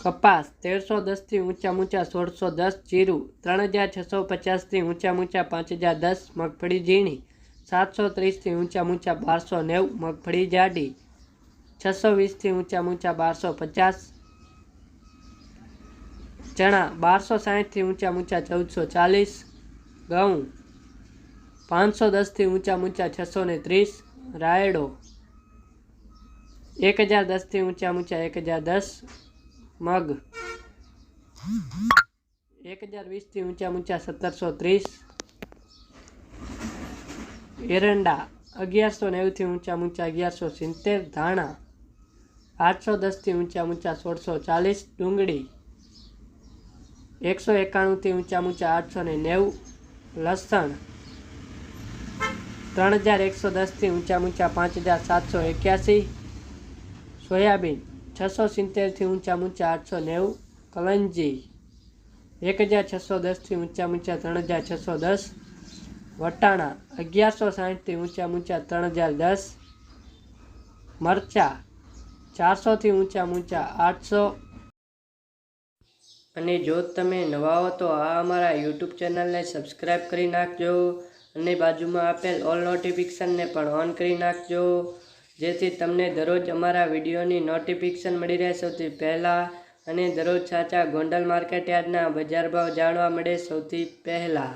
કપાસ તેરસો દસથી ઊંચા ઊંચા સોળસો દસ, જીરું ત્રણ હજાર છસો પચાસથી ઊંચા ઊંચા પાંચ હજાર દસ, મગફળી ઝીણી સાતસો ત્રીસથી ઊંચા ઊંચા બારસો નેવું, મગફળી જાડી છસો વીસથી ઊંચા ઊંચા બારસો પચાસ, ચણા બારસો સાહીઠથી ઊંચા ઊંચા ચૌદસો ચાલીસ, ઘઉં પાંચસો દસથી ઊંચા ઊંચા છસો ને ત્રીસ, રાયડો એક હજાર દસથી ઊંચા ઊંચા એક હજાર દસ મગ. એક હજાર વીસથી ઊંચા ઊંચા સત્તરસો ત્રીસ. એરંડા અગિયારસો નેવુંથી ઊંચા ઊંચા અગિયારસો સિત્તેર. ધાણા આઠસો દસથી ઊંચા ઊંચા સોળસો ચાલીસ. ડુંગળી એકસો એકાણુંથી ઊંચા ઊંચા આઠસો ને નેવું. લસણ ત્રણ હજાર એકસો દસથી ઊંચા ઊંચા પાંચ હજાર સાતસો એક્યાસી. સોયાબીન છસો સિત્તેરથી ઊંચા ઊંચા આઠસો નેવું કલંજી. એક હજાર છસો દસથી ઊંચા ઊંચા ત્રણ હજાર છસો દસ વટાણા. અગિયારસો સાઠથી ઊંચા ઊંચા ત્રણ હજાર દસ મરચા. ચારસોથી ઊંચા ઊંચા આઠસો. અને જો તમે નવા હો તો આ અમારા યુટ્યુબ ચેનલને સબસ્ક્રાઈબ કરી નાખજો અને બાજુમાં આપેલ ઓલ નોટિફિકેશનને પણ ઓન કરી નાખજો. જેથી તમને દરરોજ અમારા વિડીયોની નોટિફિકેશન મળી રહે. સૌથી પહેલાં અને દરરોજ સાચા ગોંડલ માર્કેટ યાર્ડના બજાર ભાવ જાણવા મળે સૌથી પહેલાં.